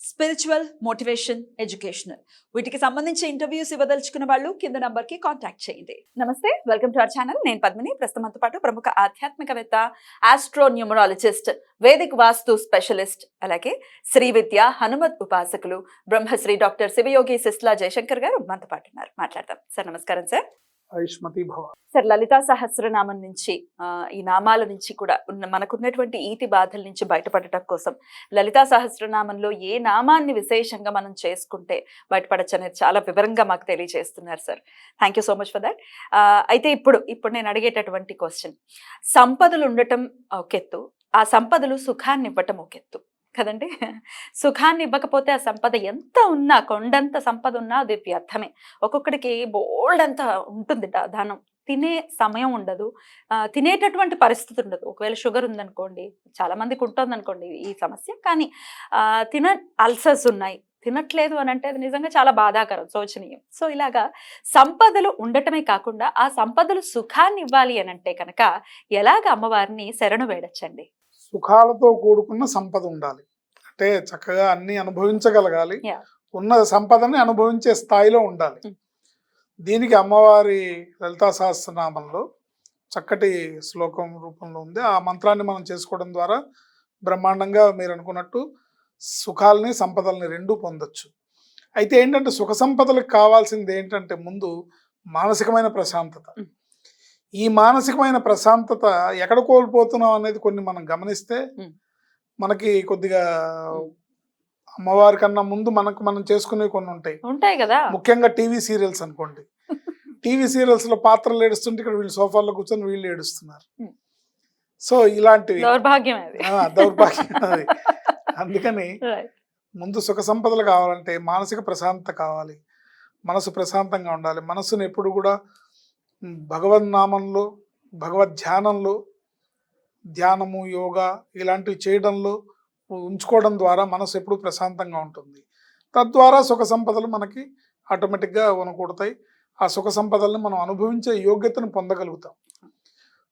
Spiritual motivation educational వీటికి సంబంధించి interviews ఇవ్వదలుచుకున్న వాళ్ళు కింద నంబర్కి కాంటాక్ట్ చేయండి. నమస్తే వెల్కమ్ టు అవర్ ఛానల్ నేను పద్మిని. ప్రస్తుతంతో పాటు ప్రముఖ ఆధ్యాత్మికవేత్త astro numerologist Vedic vastu specialist అలాగే శ్రీ విద్య హనుమత్ ఉపాసకులు బ్రహ్మశ్రీ డాక్టర్ శివయోగి సిస్లా జయశంకర్ గారు మనతో పాటు ఉన్నారు. మాట్లాడదాం. సార్ నమస్కారం సార్. ఆయుష్మతి భవ. సార్ లలితా సహస్రనామం నుంచి ఈ నామాల నుంచి కూడా ఉన్న మనకున్నటువంటి ఈతి బాధల నుంచి బయటపడటం కోసం లలితా సహస్రనామంలో ఏ నామాన్ని విశేషంగా మనం చేసుకుంటే బయటపడచ్చు అనేది చాలా వివరంగా మాకు తెలియజేస్తున్నారు sir. Thank you so much for that అయితే ఇప్పుడు ఇప్పుడు నేను అడిగేటటువంటి క్వశ్చన్ సంపదలు ఉండటం ఒక ఎత్తు ఆ సంపదలు సుఖాన్ని ఇవ్వటం ఒక ఎత్తు. కదండి? సుఖాన్ని ఇవ్వకపోతే ఆ సంపద ఎంత ఉన్నా కొండంత సంపద ఉన్నా అది వ్యర్థమే. ఒక్కొక్కడికి బోల్డ్ అంత ఉంటుంది ధనం తినే సమయం ఉండదు. తినేటటువంటి పరిస్థితి ఉండదు. ఒకవేళ షుగర్ ఉందనుకోండి చాలా మందికి ఉంటుంది అనుకోండి ఈ సమస్య. కానీ తిన అల్సర్స్ ఉన్నాయి. తినట్లేదు అని అంటే అది నిజంగా చాలా బాధాకరం శోచనీయం. సో ఇలాగా సంపదలు ఉండటమే కాకుండా ఆ సంపదలు సుఖాన్ని ఇవ్వాలి అని అంటే కనుక ఎలాగ అమ్మవారిని శరణు వేడచ్చండి సుఖాలతో కూడుకున్న సంపద ఉండాలి అంటే చక్కగా అన్ని అనుభవించగలగాలి. ఉన్న సంపదని అనుభవించే స్థాయిలో ఉండాలి Mm. దీనికి అమ్మవారి లలితా సహస్రనామంలో చక్కటి శ్లోకం రూపంలో ఉంది ఆ మంత్రాన్ని మనం చేసుకోవడం ద్వారా బ్రహ్మాండంగా మీరు అనుకున్నట్టు సుఖాలని సంపదల్ని రెండూ పొందొచ్చు అయితే ఏంటంటే సుఖ సంపదలకు కావాల్సింది ఏంటంటే ముందు మానసికమైన ప్రశాంతత Mm. ఈ మానసికమైన ప్రశాంతత ఎక్కడ కోల్పోతున్నాం అనేది కొన్ని మనం గమనిస్తే. మనకి కొద్దిగా అమ్మవారి కన్నా ముందు మనకు మనం చేసుకునేవి కొన్ని ఉంటాయి. ఉంటాయి కదా? ముఖ్యంగా టీవీ సీరియల్స్ అనుకోండి. టీవీ సీరియల్స్లో పాత్రలు ఏడుస్తుంటే ఇక్కడ వీళ్ళు సోఫాల్లో కూర్చొని వీళ్ళు ఏడుస్తున్నారు. సో ఇలాంటివి. దౌర్భాగ్యం దౌర్భాగ్యం అది. అందుకని. ముందు సుఖ సంపదలు కావాలంటే మానసిక ప్రశాంతత కావాలి. మనసు ప్రశాంతంగా ఉండాలి. మనసును ఎప్పుడు కూడా భగవద్నామంలో భగవద్ ధ్యానంలో ధ్యానము యోగా ఇలాంటివి చేయడంలో ఉంచుకోవడం ద్వారా మనసు ఎప్పుడు ప్రశాంతంగా ఉంటుంది. తద్వారా సుఖ సంపదలు మనకి ఆటోమేటిక్గా వనకూడతాయి. ఆ సుఖ సంపదలను మనం అనుభవించే యోగ్యతను పొందగలుగుతాం.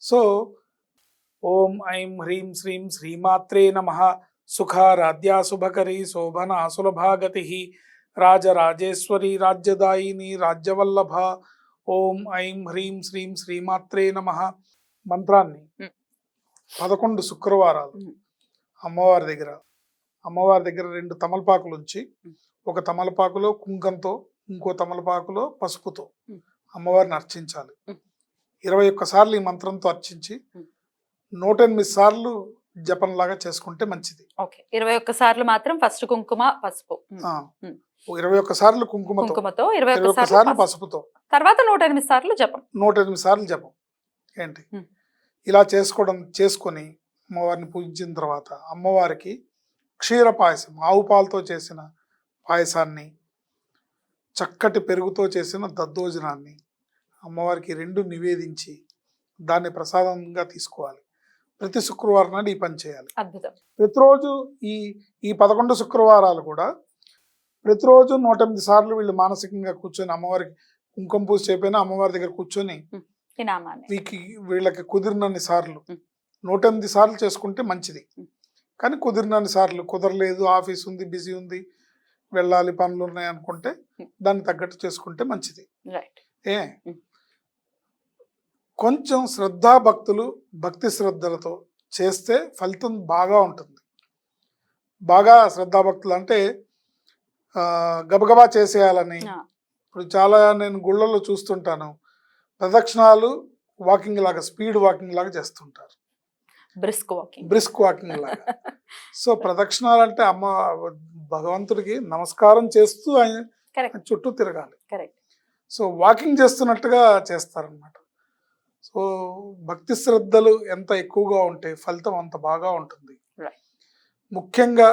సో ఓం ఐం హ్రీం శ్రీం శ్రీమాత్రే నమ. సుఖారాధ్యా శుభకరీ శోభన సులభాగతి. రాజరాజేశ్వరి రాజ్యదాయిని రాజ్యవల్లభ. ఓం ఐం హ్రీం శ్రీం శ్రీమాత్రే నమ మంత్రాన్ని. పదకొండు శుక్రవారాలు. అమ్మవారి దగ్గర అమ్మవారి దగ్గర రెండు తమలపాకులు ఉంచి. ఒక తమలపాకులో కుంకంతో ఇంకో తమలపాకులో పసుపుతో. అమ్మవారిని అర్చించాలి. ఇరవై ఒక్క సార్లు ఈ మంత్రంతో అర్చించి. నూట ఎనిమిది సార్లు జపంలాగా చేసుకుంటే మంచిది. ఓకే. ఇరవై ఒక్క సార్లు మాత్రం ఫస్ట్ కుంకుమ పసుపు. ఇరవై ఒక్క సార్లు కుంకుమతో. కుంకుమతో ఇరవై ఒక్క సార్లు. పసుపుతో. తర్వాత నూట ఎనిమిది సార్లు జపం. నూట ఎనిమిది సార్లు జపం. ఏంటి. ఇలా చేసుకోవడం చేసుకొని అమ్మవారిని పూజించిన తర్వాత అమ్మవారికి క్షీర పాయసం ఆవు పాలతో చేసిన పాయసాన్ని చక్కటి పెరుగుతో చేసిన దద్దోజనాన్ని అమ్మవారికి రెండు నివేదించి దాన్ని ప్రసాదంగా తీసుకోవాలి. ప్రతి శుక్రవారం నాడు ఈ పని చేయాలి ప్రతిరోజు ఈ ఈ పదకొండు శుక్రవారాలు కూడా ప్రతిరోజు నూట ఎనిమిది సార్లు వీళ్ళు మానసికంగా కూర్చొని అమ్మవారికి కుంకుమ పూజ చేయకపోయినా అమ్మవారి దగ్గర కూర్చొని వీకి వీళ్ళకి కుదిరినన్ని సార్లు. నూట ఎనిమిది సార్లు చేసుకుంటే మంచిది. కానీ కుదిరినన్ని సార్లు కుదరలేదు ఆఫీస్ ఉంది బిజీ ఉంది వెళ్ళాలి పనులు ఉన్నాయి అనుకుంటే ఉం. దానికి తగ్గట్టు చేసుకుంటే మంచిది ఏ. కొంచెం శ్రద్ధా భక్తులు భక్తి శ్రద్ధలతో చేస్తే ఫలితం బాగా ఉంటుంది. బాగా శ్రద్ధాభక్తులు అంటే గబగబా చేసేయాలని. ఇప్పుడు చాలా నేను గుళ్ళల్లో చూస్తుంటాను. ప్రదక్షిణాలు వాకింగ్ లాగా స్పీడ్ వాకింగ్ లాగా చేస్తుంటారు. Brisk walking. బ్రిస్క్ వాకింగ్ లాగా. సో ప్రదక్షిణాలు అంటే అమ్మ భగవంతుడికి నమస్కారం చేస్తూ ఆయన చుట్టూ తిరగాలి. సో వాకింగ్ చేస్తున్నట్టుగా చేస్తారనమాట సో భక్తి శ్రద్ధలు ఎంత ఎక్కువగా ఉంటే ఫలితం అంత బాగా ఉంటుంది. ముఖ్యంగా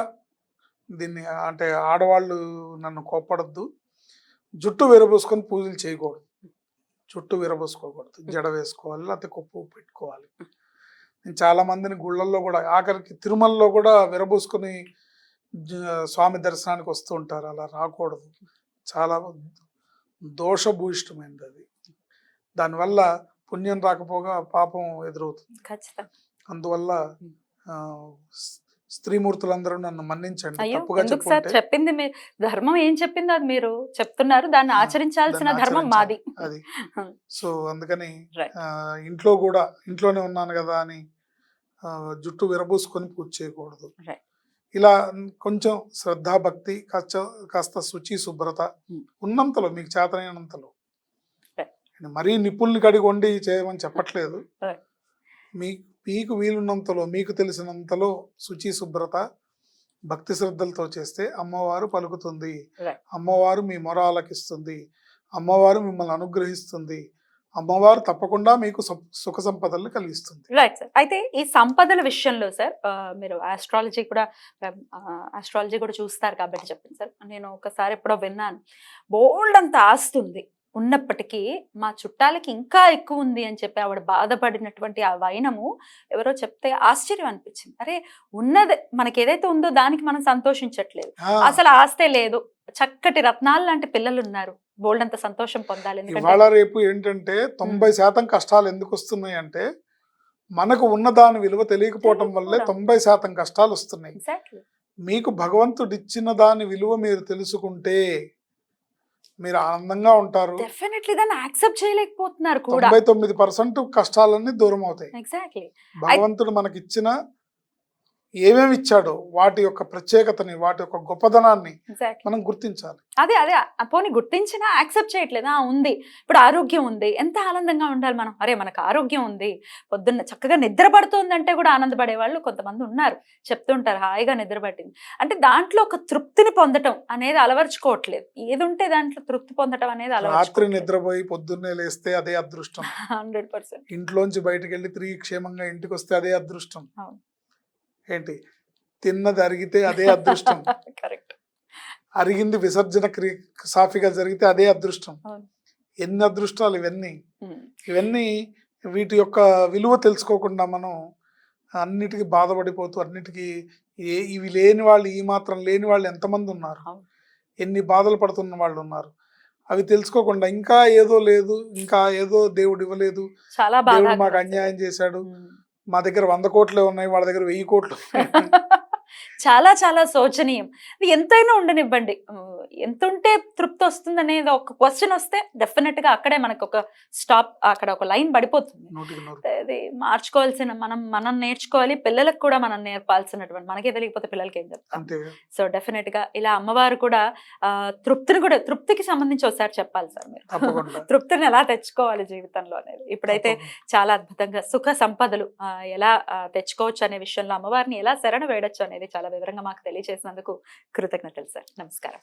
దీన్ని అంటే ఆడవాళ్ళు నన్ను కోపడద్దు జుట్టు విరబోసుకొని పూజలు చేయకూడదు. జుట్టు విరబోసుకోకూడదు. జడ వేసుకోవాలి లేకపోతే కొప్పు పెట్టుకోవాలి. నేను చాలా మందిని గుళ్ళల్లో కూడా ఆఖరికి తిరుమలలో కూడా విరబూసుకుని స్వామి దర్శనానికి వస్తూ ఉంటారు. అలా రాకూడదు. చాలా దోషభూయిష్టమైనది అది. దానివల్ల పుణ్యం రాకపోగా పాపం ఎదురవుతుంది. అందువల్ల స్త్రీమూర్తులందరూ నన్ను మన్నించండి. తప్పుగా చెప్పింది మీరు ధర్మం ఏం చెప్పింది అది మీరు? చెప్తున్నారు దాన్ని ఆచరించాల్సిన ధర్మం మాది. అది. సో అందుకని ఇంట్లో కూడా ఇంట్లోనే ఉన్నాను కదా అని జుట్టు విరబూసుకొని పూజ చేయకూడదు. ఇలా కొంచెం శ్రద్ధా భక్తి కాస్త కాస్త శుచి శుభ్రత. ఉన్నంతలో మీకు చేతనైనంతలో. మరీ నిప్పుల్ని కడిగి వండి చేయమని చెప్పట్లేదు. మీ మీకు వీలున్నంతలో మీకు తెలిసినంతలో శుచి శుభ్రత భక్తి శ్రద్ధలతో చేస్తే అమ్మవారు పలుకుతుంది. అమ్మవారు మీ మొర ఆలకిస్తుంది అమ్మవారు మిమ్మల్ని అనుగ్రహిస్తుంది. అమ్మవారు తప్పకుండా మీకు సుఖ సంపదల్ని కలిగిస్తుంది. రైట్ సార్ అయితే ఈ సంపదల విషయంలో సార్ మీరు ఆస్ట్రాలజీ కూడా ఆస్ట్రాలజీ కూడా చూస్తారు కాబట్టి చెప్పండి సార్ నేను ఒకసారి ఎప్పుడో విన్నాను. బోల్డ్ అంత ఆస్తుంది. ఉన్నప్పటికీ మా చుట్టాలకి ఇంకా ఎక్కువ ఉంది అని చెప్పి ఆవిడ బాధపడినటువంటి ఆ వైనము ఎవరో చెప్తే ఆశ్చర్యం అనిపించింది. అరే ఉన్నది మనకి ఏదైతే ఉందో దానికి మనం సంతోషించట్లేదు. అసలు ఆస్తే లేదు. చక్కటి రత్నాలు లాంటి పిల్లలు ఉన్నారు బోల్డ్ అంత సంతోషం పొందాలి. ఇవాళ రేపు ఏంటంటే తొంభై శాతం కష్టాలు ఎందుకు వస్తున్నాయి అంటే మనకు ఉన్న దాని విలువ తెలియకపోవటం వల్లే. తొంభై శాతం కష్టాలు వస్తున్నాయి. మీకు భగవంతుడు ఇచ్చిన దాని విలువ మీరు తెలుసుకుంటే మీరు ఆనందంగా ఉంటారు. డెఫినెట్లీ దాన్ని యాక్సెప్ట్ చేయలేకపోతున్నారు కూడా. తొంభై తొమ్మిది పర్సెంట్ కష్టాలన్నీ దూరం అవుతాయి ఎగ్జాక్ట్లీ భగవంతుడు మనకి ఇచ్చిన ఏమేమి ఇచ్చాడో వాటి యొక్క ప్రత్యేకతని వాటి యొక్క గొప్పదనాన్ని మనం గుర్తించాలి. అదే అదే. పోనీ గుర్తించినా యాక్సెప్ట్ చేయట్లేదు. ఉంది. ఇప్పుడు ఆరోగ్యం ఉంది. ఎంత ఆనందంగా ఉండాలి మనం? అరే మనకు ఆరోగ్యం ఉంది. పొద్దున్న చక్కగా నిద్ర పడుతుందంటే కూడా ఆనందపడే వాళ్ళు కొంతమంది ఉన్నారు. చెప్తుంటారు హాయిగా నిద్ర పట్టింది అంటే దాంట్లో ఒక తృప్తిని పొందటం అనేది అలవర్చుకోవట్లేదు. ఏది ఉంటే దాంట్లో తృప్తి పొందటం అనేది రాత్రి నిద్రపోయి పొద్దున్నే లేస్తే అదే అదృష్టం. Hundred percent. ఇంట్లోంచి బయటకు వెళ్ళి తిరిగి క్షేమంగా ఇంటికి వస్తే అదే అదృష్టం. తిన్నది అరిగితే అదే అదృష్టం. కరెక్ట్ అరిగింది విసర్జన క్రి సాఫీగా జరిగితే అదే అదృష్టం. ఎన్ని అదృష్టాలు ఇవన్నీ? ఇవన్నీ వీటి యొక్క విలువ తెలుసుకోకుండా మనం అన్నిటికీ బాధపడిపోతూ అన్నిటికీ ఏ ఇవి లేని వాళ్ళు ఈ మాత్రం లేని వాళ్ళు ఎంతమంది ఉన్నారు. ఎన్ని బాధలు పడుతున్న వాళ్ళు ఉన్నారు? అవి తెలుసుకోకుండా ఇంకా ఏదో లేదు ఇంకా ఏదో దేవుడు ఇవ్వలేదు. చాలా మాకు అన్యాయం చేశాడు. మా దగ్గర వంద కోట్లు ఉన్నాయి వాళ్ళ దగ్గర వెయ్యి కోట్లు. చాలా చాలా శోచనీయం. ఎంతైనా ఉండనివ్వండి. ఎంత ఉంటే తృప్తి వస్తుంది అనేది ఒక క్వశ్చన్ వస్తే డెఫినెట్గా అక్కడే మనకు ఒక స్టాప్ అక్కడ ఒక లైన్ పడిపోతుంది. అది మార్చుకోవాల్సిన మనం మనం నేర్చుకోవాలి పిల్లలకు కూడా మనం నేర్పాల్సినటువంటి మనకే తెలియకపోతే పిల్లలకి ఏం చెప్తాం? సో డెఫినెట్గా ఇలా అమ్మవారు కూడా తృప్తిని కూడా తృప్తికి సంబంధించి ఒకసారి చెప్పాలి సార్ మీరు. తృప్తిని ఎలా తెచ్చుకోవాలి జీవితంలో అనేది. ఇప్పుడైతే. చాలా అద్భుతంగా సుఖ సంపదలు ఎలా తెచ్చుకోవచ్చు అనే విషయంలో అమ్మవారిని ఎలా శరణ వేయడచ్చు అనేది చాలా వివరంగా మాకు తెలియజేసినందుకు కృతజ్ఞతలు సార్. నమస్కారం.